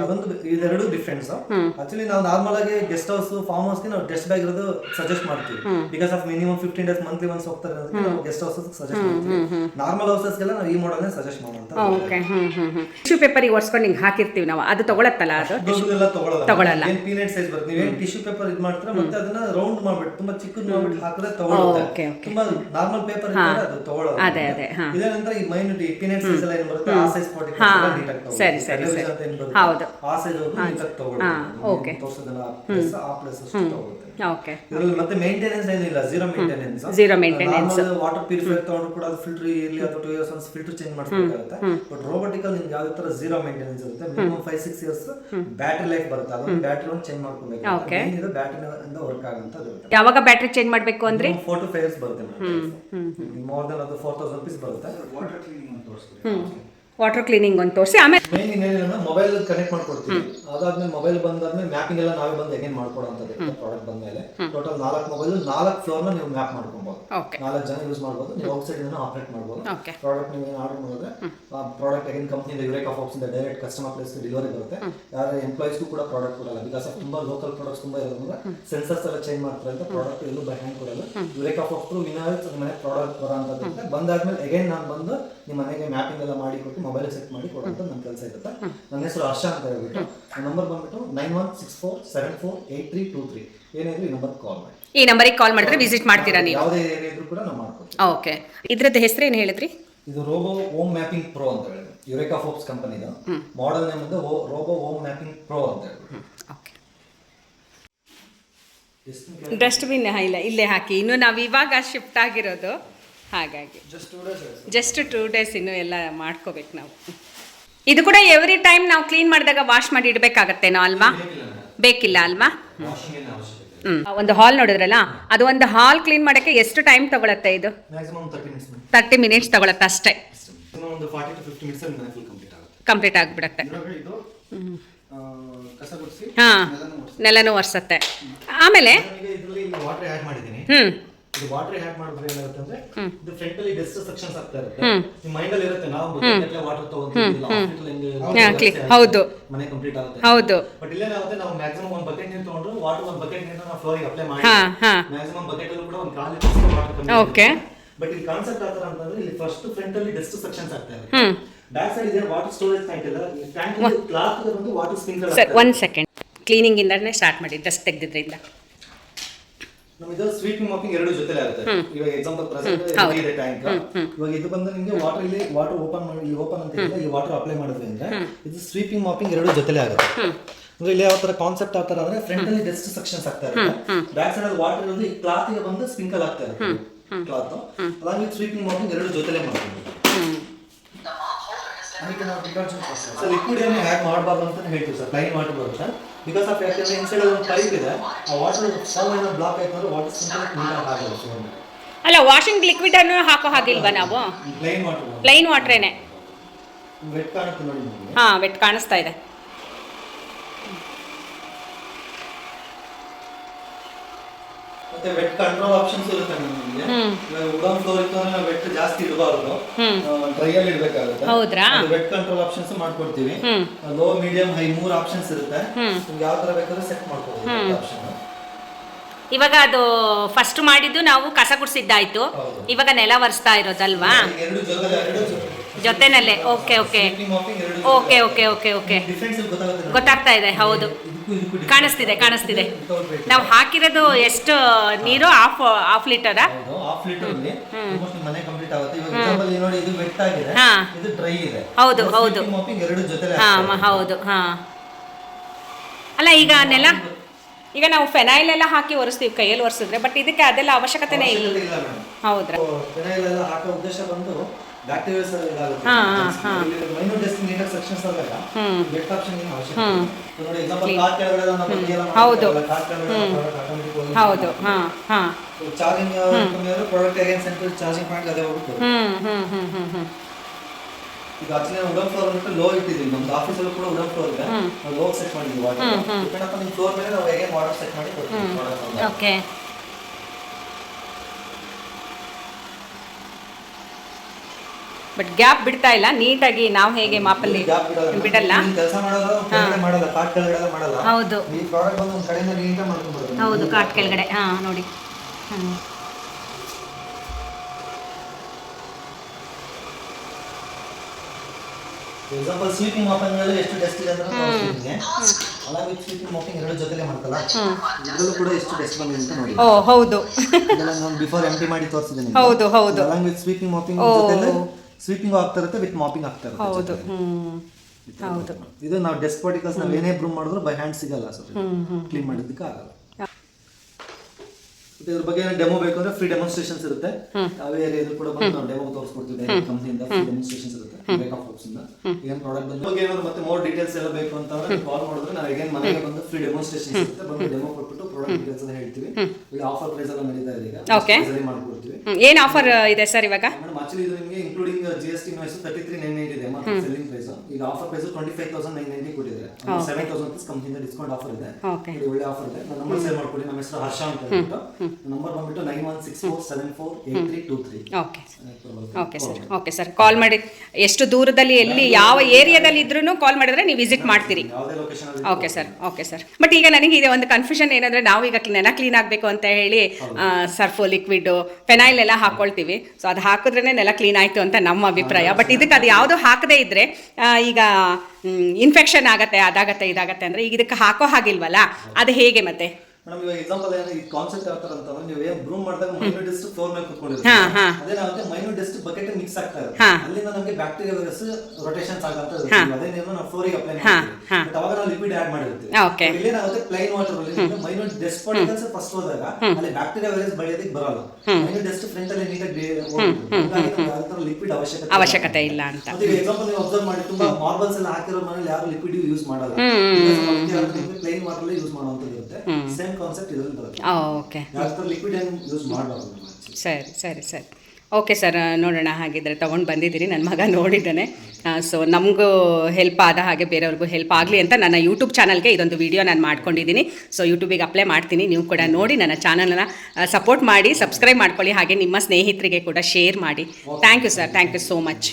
ಅದೊಂದು ಇದೆರಡು ಡಿಫ್ರೆನ್ಸ್ ಆಕ್ಚುಲಿ ನಾವು ನಾರ್ಮಲ್ ಆಗಿ ಗೆಸ್ಟ್ ಹೌಸ್ ಫಾರ್ಮ್ ಹೌಸ್ ನಾವು ಡೆಸ್ಟ್ ಬ್ಯಾಗ್ ಇರೋದು ಸಜೆಸ್ಟ್ ಮಾಡ್ತೀವಿ. Because of minimum fifteen days monthly once ಹೋಗ್ತಾರೆ ನಾವು ಗೆಸ್ಟ್ ಹೌಸ್ ಸಜೆಸ್ಟ್ ಮಾಡ್ತೀವಿ. ನಾರ್ಮಲ್ ಹೌಸಸ್ಗೆಲ್ಲ ನಾವು ಈ ಮಾಡಲ್ ಸಜೆಸ್ಟ್ ಮಾಡುವಂತ ಓಕೆ ಟಿಶ್ಯೂ ಟಿಶ್ಯೂ ಪೇಪರಿಗೆ ಒರ್ಸ್ಕೊಂಡು ಹಿಂಗೆ ಹಾಕಿರ್ತೀವಿ ನಾವು. ಅದು ತಗೊಳತ್ತಲ್ಲ ಅದು? ತಗೊಳಲ್ಲ. ಏನ್ ಪೀನಟ್ ಸೈಜ್ ಬರುತ್ತೆ? ನೀವೇನ್ ಟಿಶ್ಯೂ ಪೇಪರ್ ಇದ್ ಮಾಡ್ತೀರಾ ಮತ್ತೆ ಅದನ್ನ ರೌಂಡ್ ಮಾಡ್ಬಿಟ್ಟು ತುಂಬಾ ಚಿಕ್ಕ ಮಾಡ್ಬಿಟ್ಟು ಹಾಕಿದ್ರೆ ತಗೊಳ್ಳುತ್ತೆ. ತುಂಬಾ ನಾರ್ಮಲ್ ಪೇಪರ್ ಇದ್ರೆ ಅದು ತಗೊಳ್ಳೋದು ಅದೇ, ಅದೇ, ಇದೇನಂದ್ರೆ ನಂತರ ಈ ಮೈನ್ಯೂಟ್ ಈ ಪೀನಟ್ ಸೈಜ್ ಎಲ್ಲ ಏನ್ ಬರುತ್ತೆ? ಆ ಸೈಜ್ ಪಾರ್ಟಿ ಹಾ. ನೀಟ್ ಆಗಿ ಸರಿ, ಸರಿ, ಸರಿ. ಹೌದು. ಆ ಸೈಜ್ ಹೋಗಿ ನೀಟ್ ಆಗಿ ಓಕೆ okay. ತಗೊಳ್ಳುತ್ತೆ ಪ್ಲೇಸ್ ಆ ಪ್ಲೇಸ್ ಅಷ್ಟು ತಗೊಳುತ್ತೆ ಓಕೆ ಇದ್ರಲ್ಲಿ ಮತ್ತೆ ಮೇಂಟೆನೆನ್ಸ್ ಏನಿಲ್ಲ zero maintenance Zero maintenance. Water purifier ತಗೊಂಡ್ರು ಕೂಡ ಅದು ಫಿಲ್ಟರ್ ಇರಲಿ ಅಥವಾ ಟೂ ಇಯರ್ಸ್ ಒಂದು ಫಿಲ್ಟರ್ ಚೇಂಜ್ ಮಾಡ್ಬೇಕಾಗುತ್ತೆ ಬಟ್ ರೋಬೋಟಿಕಲ್ ನಿಮ್ಗೆ ಯಾವ್ದೇ ತರ ಜೀರೋ ಮೇಂಟೆನೆನ್ಸ್ ಇರುತ್ತೆ. Minimum five six years battery life ಬರುತ್ತೆ. ಅದೊಂದು ಬ್ಯಾಟರಿ ಒಂದು ಚೇಂಜ್ ಮಾಡ್ಕೋಬೇಕು Okay. ಇದು ಬ್ಯಾಟರಿ ಇಂದ ವರ್ಕ್ ಆಗುವಂತದ್ದು ಇರುತ್ತೆ. ಯಾವಾಗ ಬ್ಯಾಟ್ರಿ ಚೇಂಜ್ ಮಾಡಬೇಕು ಅಂದ್ರೆ? ಫೋರ್ ಟು ಫೈವ್ ಇಯರ್ಸ್ ಬರುತ್ತೆ ಮೋರ್ ದನ್ ಅದು ಫೋರ್ ತೌಸಂಡ್ ರುಪೀಸ್ ಬರುತ್ತೆ. ವಾಟರ್ ಕ್ಲೀನಿಂಗ್ ಒಂದು ತೋರಿಸಿ. ಆಮೇಲೆ ಮೇನ್ ಏನಿಲ್ಲ ಮೊಬೈಲ್ ಕನೆಕ್ಟ್ ಮಾಡ್ಕೊಡ್ತೀವಿ. ಅದಾದ್ಮೇಲೆ ಮೊಬೈಲ್ ಬಂದಾದ್ಮೇಲೆ ಮ್ಯಾಪಿಂಗ್ ಎಲ್ಲ ನಾವೇ ಬಂದು ಎಗೇನ್ ಮಾಡ್ಕೊಡೋಂಥದ್ದು ಪ್ರಾಡಕ್ಟ್ ಬಂದ್ಮೇಲೆ ಟೋಟಲ್ ನಾಲ್ಕು ಮೊಬೈಲ್ ನಾಲ್ಕು ಫ್ಲೋರ್ನ ನೀವು ಮ್ಯಾಪ್ ಮಾಡ್ಕೊಬಹುದು ಓಕೆ ನಾಲ್ಕು ಜನ ಯೂಸ್ ಮಾಡ್ಬೋದು. ನೀವು ಔಟ್ಸೈಡ್ ಆಪರೇಟ್ ಮಾಡ್ಬೋದು. ಪ್ರಾಡಕ್ಟ್ ನೀವು ಏನು ಆರ್ಡರ್ ಮಾಡಿದ್ರೆ ಆ ಪ್ರಾಡಕ್ಟ್ ಅಗೇನ್ ಕಂಪ್ನಿಯಿಂದ ಯುರೇಕ್ ಆಫ್ ಇಂದ ಡೈರೆಕ್ಟ್ ಕಸ್ಟಮರ್ ಪ್ಲೇಸ್ ಡೆಲಿವರಿ ಬರುತ್ತೆ. ಯಾರ ಎಂಪ್ಲಾಯೀಸ್ಗೂ ಕೂಡ ಪ್ರಾಡಕ್ಟ್ ಕೊಡಲ್ಲ. ಬಿಕಾಸ್ ತುಂಬ ತುಂಬಾ ಲೋಕಲ್ ಪ್ರಾಡಕ್ಟ್ಸ್ ತುಂಬಾ ಇರೋದ್ರಿಂದ ಸೆನ್ಸರ್ಸ್ ಎಲ್ಲ ಚೇಂಜ್ ಮಾಡ್ತಾರೆ ಅಂತ ಪ್ರಾಡಕ್ಟ್ ಎಲ್ಲೂ ಬೈ ಹ್ಯಾಂಡ್ ಕೊಡಲ್ಲ. ಯುರೇಕ್ ಆಫ್ ಆಫ್ ವಿನಾಯಿತ್ ಮನೆ ಪ್ರಾಡಕ್ಟ್ ಅಂತ ಬಂದಾದ್ಮೇಲೆ ಅಗೇನ್ ನಾನು ಬಂದು ನಿಮ್ಮ ಮನೆಗೆ ಮ್ಯಾಪಿಂಗ್ ಎಲ್ಲ ಮಾಡಿ ಕೊಟ್ಟು ಮೊಬೈಲ್ ಸೆಟ್ ಮಾಡಿ ಕೊಡೋಂಥ ನನ್ನ ಕೆಲಸ. ಇರುತ್ತೆ ನನ್ನ ಹೆಸರು ಹರ್ಷ ಅಂತ ಹೇಳ್ಬಿಟ್ಟು. ನಂಬರ್ ಬಂದ್ಬಿಟ್ಟು nine one six four seven four eight three two three ಏನಿದ್ರು ಈ ನಂಬರ್ ಕಾಲ್ ಮಾಡಿ. ಈ ನಂಬರಿಗೆ ಕಾಲ್ ಮಾಡಿದ್ರೆ ವಿಸಿಟ್ ಮಾಡ್ತೀರಾ ನೀವು? ಯಾವುದೇ ಏರಿಯಾ ಇದ್ರೂ ಕೂಡ ನಾವು ಮಾಡ್ಕೊಡ್ತೀವಿ ಓಕೆ ಇದ್ರದ್ದು ಹೆಸರು ಏನು ಹೇಳಿದ್ರಿ? ಇದು ರೋಬೋ ಹೋಮ್ ಮ್ಯಾಪಿಂಗ್ ಪ್ರೋ ಅಂತ ಹೇಳಿದ್ರು. ಯುರೇಕಾ ಫೋಪ್ಸ್ ಕಂಪನಿದು ಮಾಡೆಲ್ ನೇಮ್ ಅಂದ್ರೆ ರೋಬೋ ಹೋಮ್. ಮ್ಯಾಪಿಂಗ್ ಪ್ರೋ ಅಂತ ಹೇಳಿದ್ರು ಓಕೆ ಡಸ್ಟ್ಬಿನ್ ಇಲ್ಲ ಇಲ್ಲೇ ಹಾಕಿ. ಇನ್ನು ನಾವು ಇವಾಗ ಶಿಫ್ಟ್ ಆಗಿರೋದು ಹಾಗಾಗಿ. Just two days just two days ಇನ್ನು ಎಲ್ಲ ಮಾಡ್ಕೋಬೇಕು ನಾವು. ಇದು ಕೂಡ ಎವ್ರಿ ಟೈಮ್ ನಾವು ಕ್ಲೀನ್ ಮಾಡಿದಾಗ ವಾಶ್ ಮಾಡಿ ಇಡಬೇಕಾಗತ್ತೇನೋ ಅಲ್ವಾ? ಬೇಕಿಲ್ಲ ಅಲ್ವಾ? ಹ್ಮ್. ಒಂದು ಹಾಲ್ ನೋಡಿದ್ರಲ್ಲ ಅದು ಒಂದು ಹಾಲ್ ಕ್ಲೀನ್ ಮಾಡಕ್ಕೆ ಎಷ್ಟು ಟೈಮ್ ತಗೊಳತ್ತೆ ಇದು? ತರ್ಟಿ ಮಿನಿಟ್ಸ್ ತಗೊಳತ್ತೆ ಅಷ್ಟೇ. ಕಂಪ್ಲೀಟ್ ಆಗಿಬಿಡತ್ತೆ. ಹಾ. ನೆಲನ ಒರ್ಸಿ. ನೆಲನೂ ಒರೆಸತ್ತೆ. ಆಮೇಲೆ ನಾನೀಗ ಇದು ವಾಟರ್ ಹ್ಯಾಕ್ ಮಾಡಿದ್ರೆ ಏನಾಗುತ್ತೆ ಅಂದ್ರೆ ಇದು ಫ್ರಂಟ್ ಅಲ್ಲಿ ಡೆಸ್ಟ್ ಸೆಕ್ಷನ್ಸ್ ಆಗ್ತಾ ಇರುತ್ತೆ. ನಿಮ್ಮ ಮೈಂಡ್ ಅಲ್ಲಿ ಇರುತ್ತೆ ನಾವು ವಾಟರ್ ತಗೊಂತೀವಿ ಹಾ, clean. ಹೌದು. ಮನೆ ಕಂಪ್ಲೀಟ್ ಆಗುತ್ತೆ. ಹೌದು. ಬಟ್ ಇಲ್ಲೇನಾಗುತ್ತೆ ನಾವು ಮ್ಯಾಕ್ಸಿಮಮ್ ಒಂದು ಬಕೆಟ್ ನೀರು ತಗೊಂಡ್ರು ವಾಟರ್ ಒಂದು ಬಕೆಟ್ ನೀರು ನಾವು ಫ್ಲೋರಿಗೆ ಅಪ್ಲೈ ಮಾಡಿ ಮ್ಯಾಕ್ಸಿಮಮ್ ಬಕೆಟ್ ಅಲ್ಲಿ ಕೂಡ ಒಂದು ಕಾಲು ಲೀಟರ್ ವಾಟರ್ ಓಕೆ ಬಟ್ ಇಲ್ಲಿ ಕಾನ್ಸೆಪ್ಟ್ ಆತರ ಅಂತಂದ್ರೆ ಇಲ್ಲಿ ಫಸ್ಟ್ ಫ್ರಂಟ್ ಅಲ್ಲಿ ಡೆಸ್ಟ್ ಸೆಕ್ಷನ್ಸ್ ಆಗ್ತಾ ಇದೆ ಬ್ಯಾಕ್ ಸೈಡ್ ಇದೆ ವಾಟರ್ ಸ್ಟೋರೇಜ್ ಟ್ಯಾಂಕ್ ಇಲ್ಲ. ಟ್ಯಾಂಕ್ ಕ್ಲಾತ್ ಒಂದು water sprinkler sir 1 second cleaning ಇಂದನೇ start ಮಾಡಿ ಡಸ್ಟ್ ತೆಗೆದಿದ್ರಿಂದ. ನಮ್ದು ಸ್ವೀಪಿಂಗ್ ಮಾಪಿಂಗ್ ಎರಡು ಜೊತೆಲೆ ಆಗುತ್ತೆ. ಇವಾಗ ಎಕ್ಸಾಂಪಲ್ ಪ್ರೆಸೆಂಟ್. ಇದೆ ಟ್ಯಾಂಕ್ ಇವಾಗ ಇದು ಬಂದು ನಿಮಗೆ ವಾಟರ್ ಇಲ್ಲಿ ವಾಟರ್ ಓಪನ್ ಮಾಡಿ ಓಪನ್ ಅಂತ ಇಲ್ಲ ಈ ವಾಟರ್ ಅಪ್ಲೈ ಮಾಡೋದ್ರಿಂದ ಇದು ಸ್ವೀಪಿಂಗ್ ಮಾಪಿಂಗ್ ಎರಡು ಜೊತೆಲೇ ಆಗುತ್ತೆ. ಅಂದ್ರೆ ಇಲ್ಲಿ ಯಾವ ತರ ಕಾನ್ಸೆಪ್ಟ್ ಯಾವ ತರ ಅಂದ್ರೆ ಫ್ರಂಟ್ ಅಲ್ಲಿ ಡೆಸ್ಟ್ ಸೆಕ್ಷನ್ಸ್ ಆಗ್ತಾ ಇರುತ್ತೆ. ಬ್ಯಾಕ್ ಸೈಡ್ ಅಲ್ಲಿ ವಾಟರ್ ಇರೋದು ಈ ಕ್ಲಾತ್ಗೆ ಬಂದು ಸ್ಪ್ರಿಂಕಲ್ ಆಗ್ತಾ ಇರುತ್ತೆ. ಕ್ಲಾತ್ ಅದಾಗಿ ಸ್ವೀಪಿಂಗ್ ಮಾಪಿಂಗ್ ಎರಡು ಜೊತೆಲೆ ಮಾಡ್ತೀವಿ. ಸರ್ ಲಿಕ್ವಿಡ್ ಏನು ಹ್ಯಾಕ್ ಮಾಡಬಾರ್ದು ಅಂತ ಹೇಳ್ತೀವಿ ಸರ್. ಕ್ಲೈಮ್ ವಾಟರ್ ಬರುತ್ತೆ. ಬಿಕಾಸ್ ಆಫ್ ಯಾಕೆಂದರೆ ಇನ್ಸೈಡ್ ಒಂದು ಪೈಪ್ ಇದೆ ಆ ವಾಟರ್ ಫೋನ್ ಏನೋ ಬ್ಲಾಕ್ ಆಯ್ತು ಅಂದ್ರೆ ವಾಟರ್ ಸಿಂಪಲ್ ಕ್ಲೀನ್ ಆಗಲ್ಲ ಅಲ್ಲ ವಾಷಿಂಗ್ ಲಿಕ್ವಿಡ್ ಅನ್ನು ಹಾಕೋ ಹಾಗಿಲ್ವಾ ನಾವು? ಪ್ಲೈನ್ ವಾಟರ್ ಪ್ಲೈನ್ ವಾಟ್ರೇನೆ ವೆಟ್ ಕಾಣುತ್ತೆ ನೋಡಿ ಹಾಂ ವೆಟ್ ಕಾಣಿಸ್ತಾ ಇದೆ. ಮತ್ತೆ ವೆಟ್ ಕಂಟ್ರೋಲ್ ಆಪ್ಷನ್ಸ್ ಇರುತ್ತೆ ನಿಮಗೆ ಇವಾಗ ವುಡನ್ ಫ್ಲೋರ್ ಇತ್ತು ಅಂದ್ರೆ ವೆಟ್ ಜಾಸ್ತಿ ಇಡಬಾರ್ದು ಡ್ರೈ ಅಲ್ಲಿ ಇಡಬೇಕಾಗುತ್ತೆ ಹೌದ್ರಾ? ವೆಟ್ ಕಂಟ್ರೋಲ್ ಆಪ್ಷನ್ಸ್ ಮಾಡ್ಕೊಡ್ತೀವಿ. ಹ್ಮ್. ಲೋ ಮೀಡಿಯಂ ಹೈ ಮೂರು ಆಪ್ಷನ್ಸ್ ಇರುತ್ತೆ. ನಿಮ್ಗೆ ಯಾವ ತರ ಬೇಕಾದ್ರೆ ಸೆಟ್ ಮಾಡ್ಕೊಬೋದು ಆಪ್ಷನ್ ಇವಾಗ ಅದು ಫಸ್ಟ್ ಮಾಡಿದ್ದು ನಾವು ಕಸ ಗುಡಿಸಿದ್ದಾಯ್ತು. ಇವಾಗ ನೆಲ ಒರೆಸ್ತಾ ಇರೋದಲ್ವಾ? ಜೊತೆನಲ್ಲೇ. Okay okay. Okay okay okay okay. ಗೊತ್ತಾಗ್ತಾ ಇದೆ ಹೌದು. ಕಾಣಿಸ್ತಿದೆ ಕಾಣಿಸ್ತಿದೆ. ನಾವು ಹಾಕಿರೋದು ಎಷ್ಟು ನೀರು? ಹಾಫ್ ಹಾಫ್ ಲೀಟರಾ ಹೌದು ಹಾಫ್ ಲೀಟರ್ ಅಲ್ಲಿ almost ಮನೆ ಕಂಪ್ಲೀಟ್ ಆಗುತ್ತೆ. ಇವಾಗ ಎಕ್ಸಾಂಪಲ್ ನೋಡಿ ಇದು ವೆಟ್ ಆಗಿದೆ. ಇದು ಡ್ರೈ ಇದೆ. ಹೌದು, ಹೌದು. ಮಾಪಿಂಗ್ ಎರಡು ಜೊತೆ ಹಾಂ ಹೌದು ಹಾ. ಅಲ್ಲ ಈಗ ನೆಲ ಈಗ ನಾವು ಫೆನೈಲ್ ಎಲ್ಲ ಹಾಕಿ ಒರೆಸ್ತೀವಿ ಕೈಯಲ್ಲಿ ಒರೆಸಿದ್ರೆ. ಬಟ್ ಇದಕ್ಕೆ ಅದೆಲ್ಲ ಅವಶ್ಯಕತೆನೇ ಇಲ್ಲ. ಹೌದ್ರಾ? ಫಿನೈಲ್ ಎಲ್ಲ ಹಾಕೋ ಉದ್ದೇಶ ಬಂದು ಬ್ಯಾಕ್ಟೀರಿಯಾಸ್ ಹಾ, ಹಾ. ಸೆಕ್ಷನ್ಸ್ ಅಲ್ಲೆಲ್ಲ ಹ್ಮ್. ಆಪ್ಷನ್ ಏನು ನೋಡಿ ಎಕ್ಸಾಂಪಲ್ ಕಾರ್ ಕೆಳಗಡೆ ಎಲ್ಲ ನಮ್ಮ ಹೌದು. ಕಾರ್ ಕೆಳಗಡೆ product ಹೋಗಿ ಹೌದು. ಹಾ ಹಾ. Charging product again centre charging point ಅದೇ ಹೋಗುತ್ತೆ. ಹ್ಮ್ ಹ್ಮ್ ಹ್ಮ್ ಹ್ಞೂ ಈಗ ಆಕ್ಚುಲಿ ಫ್ಲೋರ್ ಬಿಟ್ಟು ಲೋ ಇಟ್ಟಿದ್ದೀವಿ. ನಮ್ದು ಆಫೀಸಲ್ಲೂ ಕೂಡ ವುಡನ್ ಫ್ಲೋರ್ ಇದೆ. ನಾವು ಲೋ ಸೆಟ್ ಮಾಡಿದ್ದೀವಿ. ವಾಟರ್ ಡಿಪೆಂಡ್ ಅಪ್ಪ ನಿಮ್ಮ ಫ್ಲೋರ್ ಮೇಲೆ ನಾವು ಹೇಗೆ ವಾಟರ್ ಸೆಟ್ ಮಾಡಿ ಕೊಡ್ತೀವಿ ಓಕೆ ಬಟ್ ಗ್ಯಾಪ್ ಬಿಡ್ತಾ ಇಲ್ಲ. ನೀಟಾಗಿ ನಾವು ಹೇಗೆ ಮಾಪಲ್ಲಿ ಬಿಡಲ್ಲ. ಹೌದು. ಹೌದು ಕಾಟ್ ಕೆಳಗಡೆ. ಹಾ ನೋಡಿ. ಎಕ್ಸಾಂಪಲ್ ಸ್ವೀಪಿಂಗ್ ಮಾಪಿಂಗ್ ಎಷ್ಟು ಡಸ್ಟ್ ಇದೆ ಅಲಾಂಗ್ ವಿತ್ ಸ್ವೀಪಿಂಗ್ ಮಾಪಿಂಗ್ ಎರಡು ಜೊತೆಲೆ ಮಾಡ್ತಲ್ಲ? ಇದರಲ್ಲೂ ಕೂಡ ಎಷ್ಟು ಡಸ್ಟ್ ಬಂದಿದೆ ಅಂತ ನೋಡಿ. ಓ ಹೌದು. ಇದೆಲ್ಲ ನಾನು ಬಿಫೋರ್ ಎಂಟಿ ಮಾಡಿ ತೋರಿಸಿದ್ದೀನಿ ಹೌದು ಹೌದು. ಅಲಾಂಗ್ ವಿತ್ ಸ್ವೀಪಿಂಗ್ ಮಾಪಿಂಗ್ ಜೊತೆಲೆ ಸ್ವೀಪಿಂಗ್ ಆಗ್ತಾ ಇರುತ್ತೆ ವಿತ್ ಮಾಪಿಂಗ್ ಆಗ್ತಾ ಇರುತ್ತೆ ಹೌದು. ಹೌದು. ಇದು ನಾವು ಡೆಸ್ಕ್ ಪಾರ್ಟಿಕಲ್ಸ್ ನಾವು ಏನೇ ಬ್ರೂಮ್ ಮಾಡಿದ್ರು ಬೈ ಹ್ಯಾಂಡ್ ಸಿಗಲ್ಲ ಸರ್ ಕ್ಲೀನ್ ಮಾಡಿದ್ದಕ್ಕೆ ಆಗಲ್ಲ. ಮತ್ತೆ ಇದ್ರ ಬಗ್ಗೆ ಡೆಮೋ ಬೇಕು ಅಂದ್ರೆ ಫ್ರೀ ಡೆಮೋನ್ಸ್ಟ್ರೇಷನ್ಸ್ ಇರುತ್ತೆ. ಯಾವ ಏರಿಯಾ ಇದ್ರು ಕೂಡ ಬಂದು ನಾವು ಡೆಮೋ ತೋರಿಸ್ಕೊಡ್ತೀವಿ ಕಂಪ್ನಿಯಿಂದ ಫ್ರೀ ಡೆಮೋನ್ಸ್ಟ್ರೇಷನ್ಸ್ ಇರುತ್ತೆ. ಬೇಕ್ ಆಫ್ ಇಂದ. ಏನ್ ಪ್ರಾಡಕ್ಟ್ ಬಂದು ಬಗ್ಗೆ ಏನಾದ್ರು ಮತ್ತೆ ಮೋರ್ ಡೀಟೇಲ್ಸ್ ಎಲ್ಲ ಬೇಕು ಅಂತಂದ್ರೆ ಕಾಲ್ ಮಾಡಿದ್ರೆ ನಾವು ಏನ್ ಮನೆಗೆ ಬಂದು ಫ್ರೀ ಡೆಮೋನ್ಸ್ಟ್ರೇಷನ್ ಇರುತ್ತೆ. ಬಂದು ಡೆಮೋ ಕೊಟ್ಬಿಟ್ಟು ಪ್ರಾಡಕ್ಟ್ ಹೇಳ್ತೀವಿ. ಆಫರ್ ಪ್ರೈಸ್ ಎಲ್ಲ ನಡೀತಾ ಇದೆ ಈಗ. Okay. price ಮಾಡ್ಕೊಡ್ತೀವಿ. ಏನು ಆಫರ್ ಇದೆ ಸರ್ ಇವಾಗ? ಮೇಡಮ್ ಆಕ್ಚುಲಿ ಇದು ನಿಮಗೆ ಇನ್ಕ್ಲೂಡಿಂಗ್ ಜಿ ಎಸ್ ಟಿ ನೋಯ್ಸ್ ತರ್ಟಿ ತ್ರೀ ನೈನ್ ನೈಂಟಿ ಇದೆ ಸೆಲ್ಲಿಂಗ್ ಪ್ರೈಸ್ ಈಗ offer price twenty five thousand nine ninety ಕೊಟ್ಟಿದ್ದಾರೆ ಸೆವೆನ್ ತೌಸಂಡ್ ಕಂಪ್ನಿಯಿಂದ ಡಿಸ್ಕೌಂಟ್ ಆಫರ್ ಇದೆ ಓಕೆ ಇದು. ಒಳ್ಳೆ ಆಫರ್ ಇದೆ. ನನ್ನ ನಂಬರ್ ಸೇವ್ ಮಾಡ್ಕೊಳ್ಳಿ. ನಮ್ಮ ಹೆಸರು ಹರ್ಷ ಅಂತ ಹೇಳ್ಬಿಟ್ಟು. ನಂಬರ್ ಬಂದ್ಬಿಟ್ಟು nine one six four seven four eight three two three okay okay sir okay. Sir call ಮಾಡಿ. ಎಷ್ಟು ದೂರದಲ್ಲಿ ಎಲ್ಲಿ ಯಾವ ಏರಿಯಾದಲ್ಲಿ ಇದ್ರೂ ಕಾಲ್ ಮಾಡಿದ್ರೆ ನೀವು ವಿಸಿಟ್ ಮಾಡ್ತೀರಿ. Okay sir okay sir but ಈಗ ನನಗೆ ಇದೆ ಒಂದು ಕನ್ಫ್ಯೂಷನ್ ಏನಂದ್ರೆ ನಾವು ಈಗ ನೆಲ ಕ್ಲೀನ್ ಆಗಬೇಕು ಅಂತ ಹೇಳಿ ಸರ್ಫು ಲಿಕ್ವಿಡ್ ಫೆನೈಲ್ ಎಲ್ಲ ಹಾಕೊಳ್ತೀವಿ. ಸೊ ಅದು ಹಾಕಿದ್ರೇ ನೆಲ ಕ್ಲೀನ್ ಆಯಿತು ಅಂತ ನಮ್ಮ ಅಭಿಪ್ರಾಯ. ಬಟ್ ಇದಕ್ಕೆ ಅದು ಯಾವುದು ಹಾಕದೇ ಇದ್ರೆ ಆ, ಈಗ ಇನ್ಫೆಕ್ಷನ್ ಆಗತ್ತೆ ಅದಾಗತ್ತೆ ಇದಾಗತ್ತೆ ಅಂದ್ರೆ ಈಗ ಇದಕ್ಕೆ ಹಾಕೋ ಹಾಗಿಲ್ವಲ್ಲ? ಅದು ಹೇಗೆ ಮತ್ತೆ? ಮೇಡಮ್ ಇವಾಗ ಎಕ್ಸಾಂಪಲ್ ಏನಂದ್ರೆ ಈ ಕಾನ್ಸೆಪ್ಟ್ ಯಾವ ತರ ಅಂತಂದ್ರೆ ನೀವು ಏನ್ ಬ್ರೂಮ್ ಮಾಡಿದಾಗ ಮೈನೋ ಡೆಸ್ಟ್ ಫ್ಲೋರ್ ಮೇಲೆ ಹಾ, ಕುತ್ಕೊಂಡಿರ್ತೀವಿ ಹಾ. ಅದೇನಾಗುತ್ತೆ ಮೈನ್ಯೂಟ್ ಡೆಸ್ಟ್ ಬಕೆಟ್ ಮಿಕ್ಸ್ ಆಗ್ತಾ ಇರುತ್ತೆ. ಹಾ. ಅಲ್ಲಿಂದ ನಮಗೆ ಬ್ಯಾಕ್ಟೀರಿಯಾ ವೈರಸ್ ರೊಟೇಷನ್ಸ್ ಆಗಂತ ಹಾ. ಅದೇ ನೀರು ನಾವು ಫ್ಲೋರಿಗೆ ಅಪ್ಲೈ ಹಾ, ಮಾಡ್ತೀವಿ. ಹಾ. ಬಟ್ ಅವಾಗ ನಾವು ಲಿಕ್ವಿಡ್ ಆಡ್ ಮಾಡಿರ್ತೀವಿ. Okay. But ಇಲ್ಲೇನಾಗುತ್ತೆ ಪ್ಲೈನ್ ವಾಟರ್ ಅಲ್ಲಿ ಮೈನೋ ಡೆಸ್ಟ್ ಪಾರ್ಟಿಕಲ್ಸ್ ಫಸ್ಟ್ ಹೋದಾಗ. ಅಲ್ಲಿ ಬ್ಯಾಕ್ಟೀರಿಯಾ ವೈರಸ್ ಬೆಳೆಯೋದಕ್ಕೆ ಬರಲ್ಲ. ಮೈನೋ ಡೆಸ್ಟ್ ಫ್ರಂಟ್ ಅಲ್ಲಿ ನೀಟಾಗಿ ಲಿಕ್ವಿಡ್ ಅವಶ್ಯಕತೆ ಅವಶ್ಯಕತೆ ಇಲ್ಲ ಅಂತ. ಮತ್ತೆ ಎಕ್ಸಾಂಪಲ್ ನೀವು ಅಬ್ಸರ್ವ್ ಮಾಡಿ ತುಂಬಾ ಮಾರ್ಬಲ್ಸ್ ಎಲ್ಲ ಹಾಕಿರೋ ಮನೇಲಿ ಯಾರು ಲಿಕ್ವಿಡ್ ಯೂಸ್ ಮಾಡಲ್ಲ. ಪ್ಲೈನ್ ವಾಟರ್ ಯೂಸ್ ಮಾಡುವಂತದ್ದು ಇರುತ್ತೆ. Same concept okay. Liquid use ಮಾಡಬಾರ್ದು. ಸರಿ ಸರಿ ಸರಿ. ಓಕೆ ಸರ್ ನೋಡೋಣ ಹಾಗಿದ್ರೆ ತೊಗೊಂಡು ಬಂದಿದ್ದೀರಿ ನನ್ನ ಮಗ ನೋಡಿದ್ದಾನೆ. ಸೊ ನಮಗೂ ಹೆಲ್ಪ್ ಆದ ಹಾಗೆ ಬೇರೆಯವ್ರಿಗೂ ಹೆಲ್ಪ್ ಆಗಲಿ ಅಂತ ನನ್ನ ಯೂಟ್ಯೂಬ್ ಚಾನಲ್ಗೆ ಇದೊಂದು ವಿಡಿಯೋ ನಾನು ಮಾಡ್ಕೊಂಡಿದ್ದೀನಿ. ಸೊ ಯೂಟ್ಯೂಬಿಗೆ ಅಪ್ಲೈ ಮಾಡ್ತೀನಿ ನೀವು ಕೂಡ ನೋಡಿ ನನ್ನ ಚಾನಲನ್ನು ಸಪೋರ್ಟ್ ಮಾಡಿ ಸಬ್ಸ್ಕ್ರೈಬ್ ಮಾಡ್ಕೊಳ್ಳಿ ಹಾಗೆ ನಿಮ್ಮ ಸ್ನೇಹಿತರಿಗೆ ಕೂಡ ಶೇರ್ ಮಾಡಿ. Thank you sir thank you so much